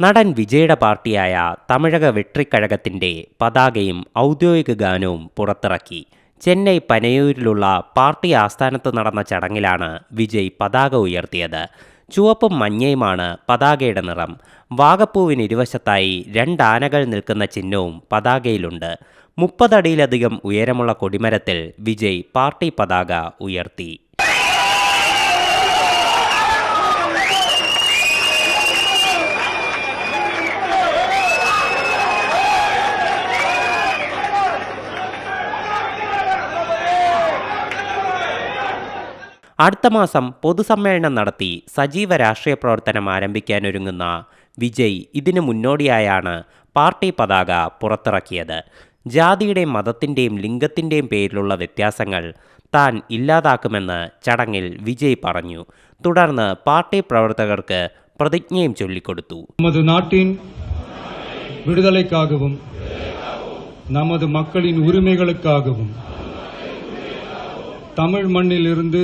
നടൻ വിജയുടെ പാർട്ടിയായ തമിഴക വെട്രിക്കഴകത്തിന്റെ പതാകയും ഔദ്യോഗിക ഗാനവും പുറത്തിറക്കി. ചെന്നൈ പനയൂരിലുള്ള പാർട്ടി ആസ്ഥാനത്ത് നടന്ന ചടങ്ങിലാണ് വിജയ് പതാക ഉയർത്തിയത്. ചുവപ്പും മഞ്ഞയുമാണ് പതാകയുടെ നിറം. വാഗപ്പൂവിന് ഇരുവശത്തായി രണ്ടാനകൾ നിൽക്കുന്ന ചിഹ്നവും പതാകയിലുണ്ട്. മുപ്പതടിയിലധികം ഉയരമുള്ള കൊടിമരത്തിൽ വിജയ് പാർട്ടി പതാക ഉയർത്തി. അടുത്ത മാസം പൊതുസമ്മേളനം നടത്തി സജീവ രാഷ്ട്രീയ പ്രവർത്തനം ആരംഭിക്കാനൊരുങ്ങുന്ന വിജയ് ഇതിനു മുന്നോടിയായാണ് പാർട്ടി പതാക പുറത്തിറക്കിയത് ജാതിയുടെയും മതത്തിൻ്റെയും ലിംഗത്തിൻ്റെയും പേരിലുള്ള വ്യത്യാസങ്ങൾ താൻ ഇല്ലാതാക്കുമെന്ന് ചടങ്ങിൽ വിജയ് പറഞ്ഞു തുടർന്ന് പാർട്ടി പ്രവർത്തകർക്ക് പ്രതിജ്ഞയും ചൊല്ലിക്കൊടുത്തു நமது நாட்டின் விடுதலைக்காகவும் நமது மக்களின் உரிமைகளுக்காகவும் தமிழ் மண்ணிலிருந்து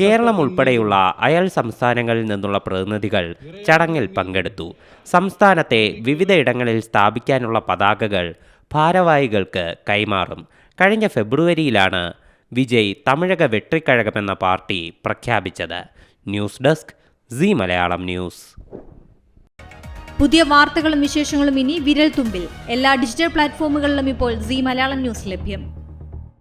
കേരളം ഉൾപ്പെടെയുള്ള അയൽ സംസ്ഥാനങ്ങളിൽ നിന്നുള്ള പ്രതിനിധികൾ ചടങ്ങിൽ പങ്കെടുത്തു സംസ്ഥാനത്തെ വിവിധയിടങ്ങളിൽ സ്ഥാപിക്കാനുള്ള പതാകകൾ ഭാരവാഹികൾക്ക് കൈമാറും കഴിഞ്ഞ ഫെബ്രുവരിയിലാണ് വിജയ് തമിഴക വെട്രിക്കഴകമെന്ന പാർട്ടി പ്രഖ്യാപിച്ചത് news desk Zee Malayalam news പുതിയ വാർത്തകളും വിശേഷങ്ങളും ഇനി വിരൽ തുമ്പിൽ എല്ലാ ഡിജിറ്റൽ പ്ലാറ്റ്ഫോമുകളിലും ഇപ്പോൾ സി മലയാളം ന്യൂസ് ലഭ്യം